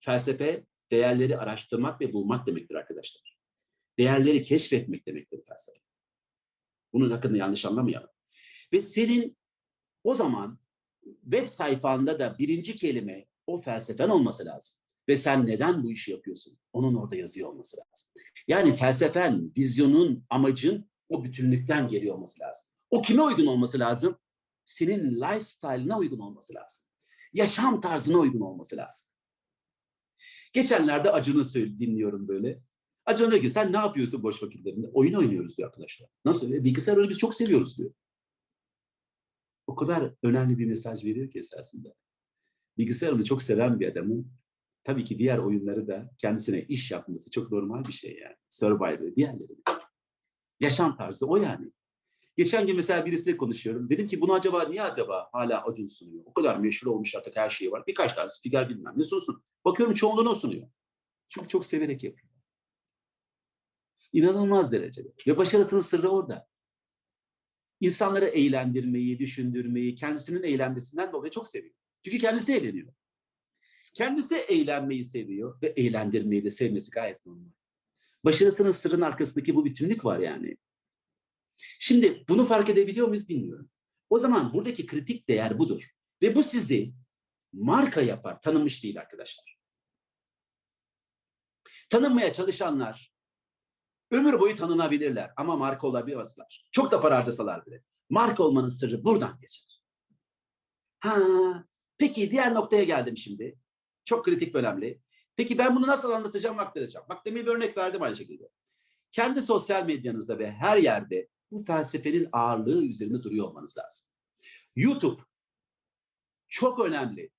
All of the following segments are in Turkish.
Felsefe değerleri araştırmak ve bulmak demektir arkadaşlar. Değerleri keşfetmek demektir felsefe. Bunun hakkında yanlış anlamayalım. Ve senin o zaman web sayfanda da birinci kelime o felsefen olması lazım. Ve sen neden bu işi yapıyorsun? Onun orada yazıyor olması lazım. Yani felsefen, vizyonun, amacın o bütünlükten geliyor olması lazım. O kime uygun olması lazım? Senin lifestyle'ına uygun olması lazım. Yaşam tarzına uygun olması lazım. Geçenlerde Acun'u dinliyorum böyle. Acun diyor ki sen ne yapıyorsun boş vakitlerinde? Oyun oynuyoruz diyor arkadaşlar. Nasıl? Bilgisayar oyunu biz çok seviyoruz diyor. O kadar önemli bir mesaj veriyor ki esasında. Bilgisayar oyunu çok seven bir adamın tabii ki diğer oyunları da kendisine iş yapması çok normal bir şey yani. Survivor, diğerleri. Yaşam tarzı o yani. Geçen gün mesela birisiyle konuşuyorum. Dedim ki bunu acaba niye acaba hala Acun sunuyor? O kadar meşhur olmuş artık her şeyi var. Birkaç tane spiker bilmem ne sunsun. Bakıyorum çoğunluğunu sunuyor. Çünkü çok severek yapıyor. İnanılmaz derecede. Ve başarısının sırrı orada. İnsanları eğlendirmeyi, düşündürmeyi, kendisinin eğlenmesinden dolayı çok seviyor. Çünkü kendisi eğleniyor. Kendisi eğlenmeyi seviyor ve eğlendirmeyi de sevmesi gayet normal. Başarısının sırrının arkasındaki bu bütünlük var yani. Şimdi bunu fark edebiliyor muyuz bilmiyorum. O zaman buradaki kritik değer budur. Ve bu sizi marka yapar, tanınmış değil arkadaşlar. Tanınmaya çalışanlar ömür boyu tanınabilirler ama marka olabilmezler. Çok da para harcasalar bile. Marka olmanın sırrı buradan geçer. Ha, peki diğer noktaya geldim şimdi. Çok kritik önemli. Peki ben bunu nasıl anlatacağım, aktaracağım? Bak demin bir örnek verdim aynı şekilde. Kendi sosyal medyanızda ve her yerde bu felsefenin ağırlığı üzerinde duruyor olmanız lazım. YouTube çok önemli.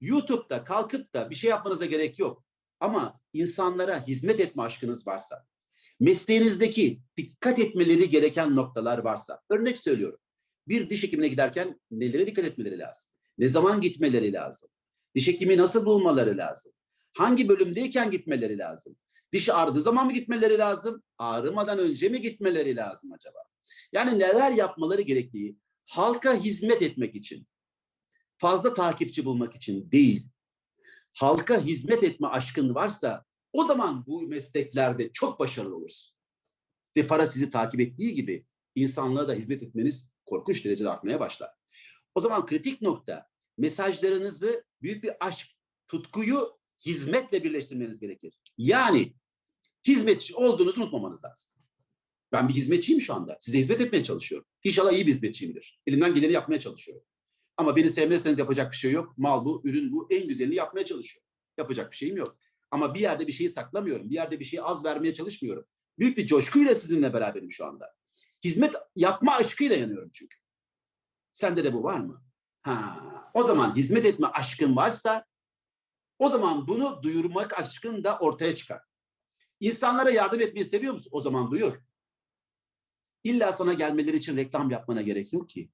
YouTube'da kalkıp da bir şey yapmanıza gerek yok. Ama insanlara hizmet etme aşkınız varsa, mesleğinizdeki dikkat etmeleri gereken noktalar varsa, örnek söylüyorum. Bir diş hekimine giderken nelere dikkat etmeleri lazım? Ne zaman gitmeleri lazım? Diş hekimi nasıl bulmaları lazım? Hangi bölümdeyken gitmeleri lazım? Diş ağrıdığı zaman mı gitmeleri lazım? Ağrımadan önce mi gitmeleri lazım acaba? Yani neler yapmaları gerektiği halka hizmet etmek için, fazla takipçi bulmak için değil, halka hizmet etme aşkın varsa o zaman bu mesleklerde çok başarılı olursun. Ve para sizi takip ettiği gibi insanlığa da hizmet etmeniz korkunç derecede artmaya başlar. O zaman kritik nokta mesajlarınızı büyük bir aşk, tutkuyu hizmetle birleştirmeniz gerekir. Yani hizmetçi olduğunuzu unutmamanız lazım. Ben bir hizmetçiyim şu anda. Size hizmet etmeye çalışıyorum. İnşallah iyi bir hizmetçiyimdir. Elimden geleni yapmaya çalışıyorum. Ama beni sevmezseniz yapacak bir şey yok. Mal bu, ürün bu. En güzelini yapmaya çalışıyorum. Yapacak bir şeyim yok. Ama bir yerde bir şeyi saklamıyorum. Bir yerde bir şeyi az vermeye çalışmıyorum. Büyük bir coşkuyla sizinle beraberim şu anda. Hizmet yapma aşkıyla yanıyorum çünkü. Sende de bu var mı? Ha, o zaman hizmet etme aşkın varsa o zaman bunu duyurmak aşkın da ortaya çıkar. İnsanlara yardım etmeyi seviyor musun? O zaman duyur. İlla sana gelmeleri için reklam yapmana gerek yok ki.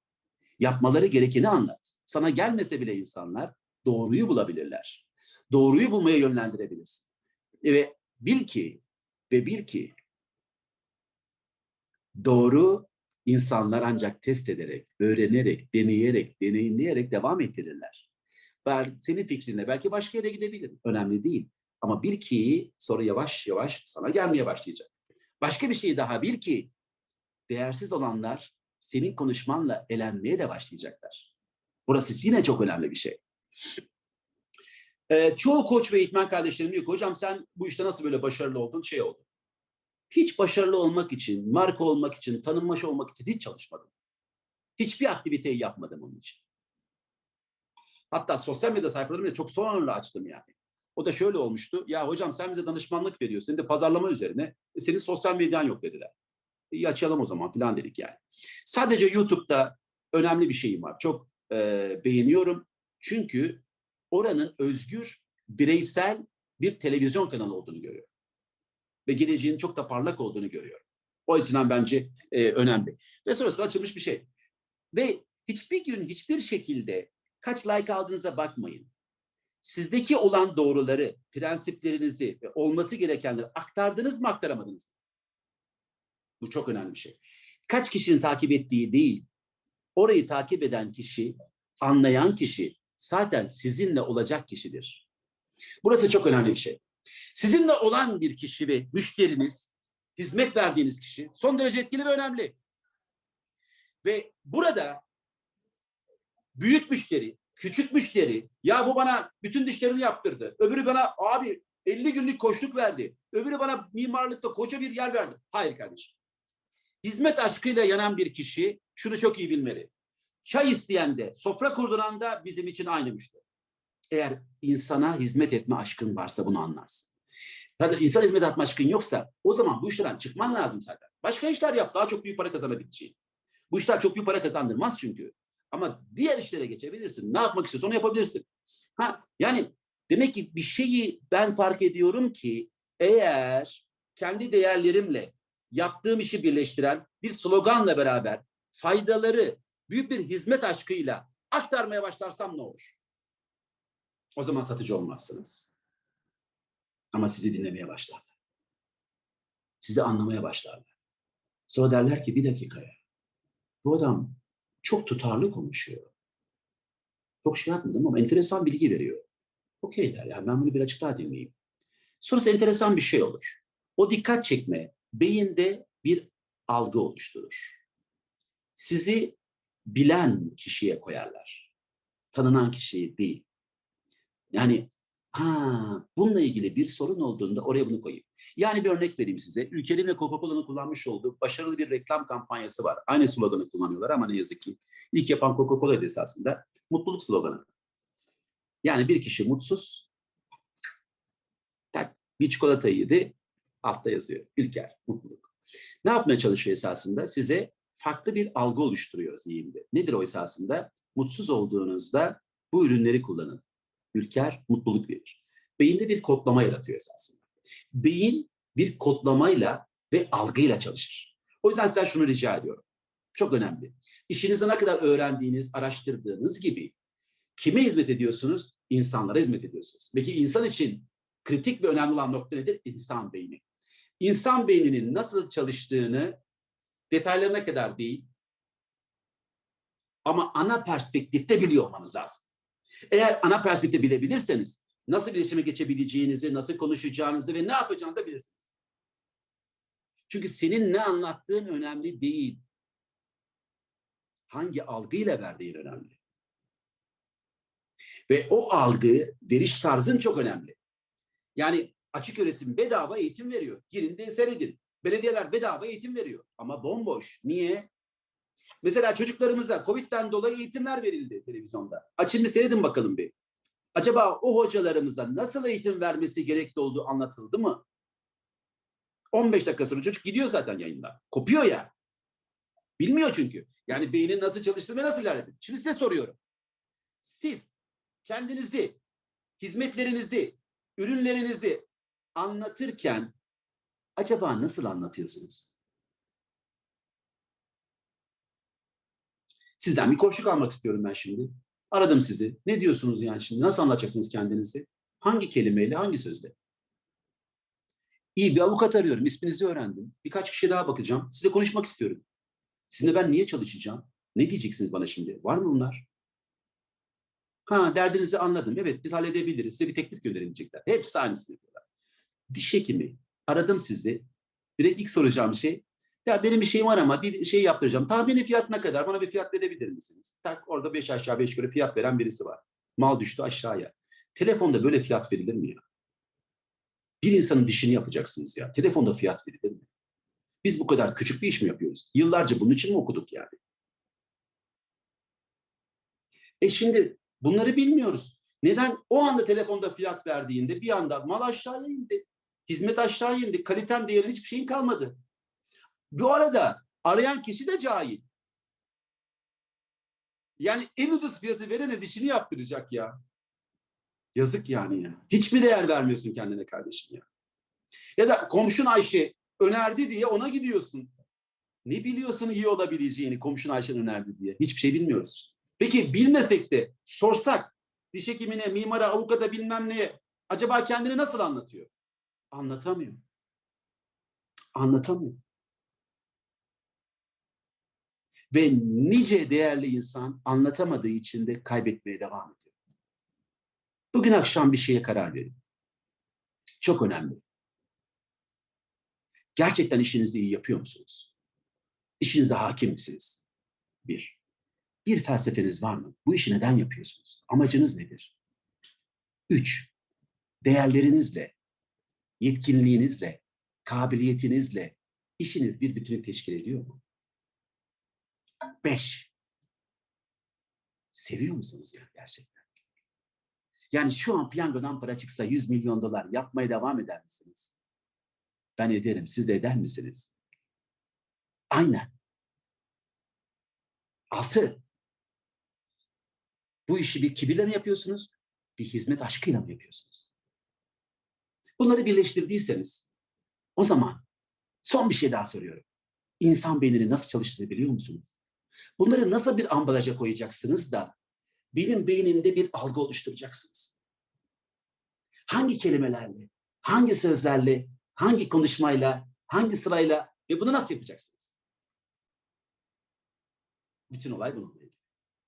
Yapmaları gerekeni anlat. Sana gelmese bile insanlar doğruyu bulabilirler. Doğruyu bulmaya yönlendirebilirsin. Ve bil ki ve bil ki doğru insanlar ancak test ederek, öğrenerek, deneyerek, deneyimleyerek devam ettirirler. Ben senin fikrine belki başka yere gidebilirim. Önemli değil. Ama bil ki sonra yavaş yavaş sana gelmeye başlayacak. Başka bir şey daha bil ki değersiz olanlar senin konuşmanla elenmeye de başlayacaklar. Burası yine çok önemli bir şey. Ee, çoğu koç ve eğitmen kardeşlerim diyor ki hocam sen bu işte nasıl böyle başarılı oldun şey oldu. Hiç başarılı olmak için, marka olmak için, tanınmış olmak için hiç çalışmadım. Hiçbir aktiviteyi yapmadım onun için. Hatta sosyal medya sayfalarımı da çok sonra açtım yani. O da şöyle olmuştu. Ya hocam sen bize danışmanlık veriyorsun. Senin de pazarlama üzerine. E, senin sosyal medyan yok dediler. İyi açalım o zaman filan dedik yani. Sadece YouTube'da önemli bir şeyim var. Çok e, beğeniyorum. Çünkü oranın özgür, bireysel bir televizyon kanalı olduğunu görüyorum. Ve geleceğinin çok da parlak olduğunu görüyorum. O açıdan bence e, önemli. Ve sonrasında açılmış bir şey. Ve hiçbir gün hiçbir şekilde kaç like aldığınıza bakmayın. Sizdeki olan doğruları, prensiplerinizi ve olması gerekenleri aktardınız mı aktaramadınız mı? Bu çok önemli bir şey. Kaç kişinin takip ettiği değil, orayı takip eden kişi, anlayan kişi zaten sizinle olacak kişidir. Burası çok önemli bir şey. Sizinle olan bir kişi ve müşteriniz, hizmet verdiğiniz kişi son derece etkili ve önemli. Ve burada büyük müşteri, küçük müşteri, ya bu bana bütün dişlerimi yaptırdı. Öbürü bana abi 50 günlük koçluk verdi. Öbürü bana mimarlıkta koca bir yer verdi. Hayır kardeşim. Hizmet aşkıyla yanan bir kişi şunu çok iyi bilmeli. Çay isteyen de, sofra kurduran da bizim için aynı müşteri. Eğer insana hizmet etme aşkın varsa bunu anlarsın. Yani insan hizmet etme aşkın yoksa o zaman bu işlerden çıkman lazım zaten. Başka işler yap daha çok büyük para kazanabileceğin. Bu işler çok büyük para kazandırmaz çünkü. Ama diğer işlere geçebilirsin. Ne yapmak istiyorsan onu yapabilirsin. Ha, yani demek ki bir şeyi ben fark ediyorum ki eğer kendi değerlerimle yaptığım işi birleştiren bir sloganla beraber faydaları büyük bir hizmet aşkıyla aktarmaya başlarsam ne olur? O zaman satıcı olmazsınız. Ama sizi dinlemeye başlarlar. Sizi anlamaya başlarlar. Sonra derler ki bir dakikaya. Bu adam çok tutarlı konuşuyor. Çok şey yapmadım ama enteresan bilgi veriyor. Okey der. Yani ben bunu bir açık daha dinleyeyim. Sonrası enteresan bir şey olur. O dikkat çekme beyinde bir algı oluşturur. Sizi bilen kişiye koyarlar. Tanınan kişiyi değil. Yani ha bununla ilgili bir sorun olduğunda oraya bunu koyayım. Yani bir örnek vereyim size. Ülkenin ve Coca-Cola'nın kullanmış olduğu başarılı bir reklam kampanyası var. Aynı sloganı kullanıyorlar ama ne yazık ki ilk yapan Coca-Cola'ydı esasında. Mutluluk sloganı. Yani bir kişi mutsuz, bir çikolata yedi, altta yazıyor. Ülker, mutluluk. Ne yapmaya çalışıyor esasında? Size farklı bir algı oluşturuyor zihinde. Nedir o esasında? Mutsuz olduğunuzda bu ürünleri kullanın. Ülker mutluluk verir. Beyinde bir kodlama yaratıyor esasında. Beyin bir kodlamayla ve algıyla çalışır. O yüzden sizden şunu rica ediyorum. Çok önemli. İşinizi ne kadar öğrendiğiniz, araştırdığınız gibi kime hizmet ediyorsunuz? İnsanlara hizmet ediyorsunuz. Peki insan için kritik ve önemli olan nokta nedir? İnsan beyni. İnsan beyninin nasıl çalıştığını detaylarına kadar değil ama ana perspektifte biliyor olmanız lazım. Eğer ana perspektifte bilebilirseniz nasıl iletişime geçebileceğinizi, nasıl konuşacağınızı ve ne yapacağınızı bilirsiniz. Çünkü senin ne anlattığın önemli değil. Hangi algıyla verdiğin önemli. Ve o algı, veriş tarzın çok önemli. Yani açık öğretim bedava eğitim veriyor. Girin de seyredin. Belediyeler bedava eğitim veriyor. Ama bomboş. Niye? Mesela çocuklarımıza Covid'den dolayı eğitimler verildi televizyonda. Açın bir seyredin bakalım bir. Acaba o hocalarımıza nasıl eğitim vermesi gerekli olduğu anlatıldı mı? 15 dakika sonra çocuk gidiyor zaten yayında. Kopuyor ya. Bilmiyor çünkü. Yani beynin nasıl çalıştığını ve nasıl ilerledi. Şimdi size soruyorum. Siz kendinizi, hizmetlerinizi, ürünlerinizi anlatırken acaba nasıl anlatıyorsunuz? Sizden bir koşuk almak istiyorum ben şimdi. Aradım sizi. Ne diyorsunuz yani şimdi? Nasıl anlatacaksınız kendinizi? Hangi kelimeyle, hangi sözle? İyi bir avukat arıyorum. İsminizi öğrendim. Birkaç kişi daha bakacağım. Size konuşmak istiyorum. Sizinle ben niye çalışacağım? Ne diyeceksiniz bana şimdi? Var mı bunlar? Ha derdinizi anladım. Evet biz halledebiliriz. Size bir teklif gönderilecekler. Hepsi aynısını yapıyorlar. Diş hekimi. Aradım sizi. Direkt ilk soracağım şey. Ya benim bir şeyim var ama bir şey yaptıracağım. Tahmini fiyat ne kadar? Bana bir fiyat verebilir misiniz? Tak orada beş aşağı beş yukarı fiyat veren birisi var. Mal düştü aşağıya. Telefonda böyle fiyat verilir mi ya? Bir insanın dişini yapacaksınız ya. Telefonda fiyat verilir mi? Biz bu kadar küçük bir iş mi yapıyoruz? Yıllarca bunun için mi okuduk yani? E şimdi bunları bilmiyoruz. Neden? O anda telefonda fiyat verdiğinde bir anda mal aşağıya indi. Hizmet aşağı indi. Kaliten değerli hiçbir şeyin kalmadı. Bu arada arayan kişi de cahil. Yani en ucuz fiyatı verene dişini yaptıracak ya. Yazık yani ya. Hiçbir değer vermiyorsun kendine kardeşim ya. Ya da komşun Ayşe önerdi diye ona gidiyorsun. Ne biliyorsun iyi olabileceğini komşun Ayşe'nin önerdi diye. Hiçbir şey bilmiyoruz. Peki bilmesek de sorsak diş hekimine, mimara, avukata bilmem neye acaba kendini nasıl anlatıyor? Anlatamıyor. Anlatamıyor. Ve nice değerli insan anlatamadığı için de kaybetmeye devam ediyor. Bugün akşam bir şeye karar verin. Çok önemli. Gerçekten işinizi iyi yapıyor musunuz? İşinize hakim misiniz? Bir. Bir felsefeniz var mı? Bu işi neden yapıyorsunuz? Amacınız nedir? Üç. Değerlerinizle, yetkinliğinizle, kabiliyetinizle işiniz bir bütünlük teşkil ediyor mu? Beş. Seviyor musunuz yani gerçekten? Yani şu an piyangodan para çıksa 100 milyon dolar yapmaya devam eder misiniz? Ben ederim. Siz de eder misiniz? Aynen. Altı. Bu işi bir kibirle mi yapıyorsunuz? Bir hizmet aşkıyla mı yapıyorsunuz? Bunları birleştirdiyseniz o zaman son bir şey daha soruyorum. İnsan beynini nasıl çalıştığını biliyor musunuz? Bunları nasıl bir ambalaja koyacaksınız da benim beynimde bir algı oluşturacaksınız? Hangi kelimelerle, hangi sözlerle, hangi konuşmayla, hangi sırayla ve bunu nasıl yapacaksınız? Bütün olay ilgili.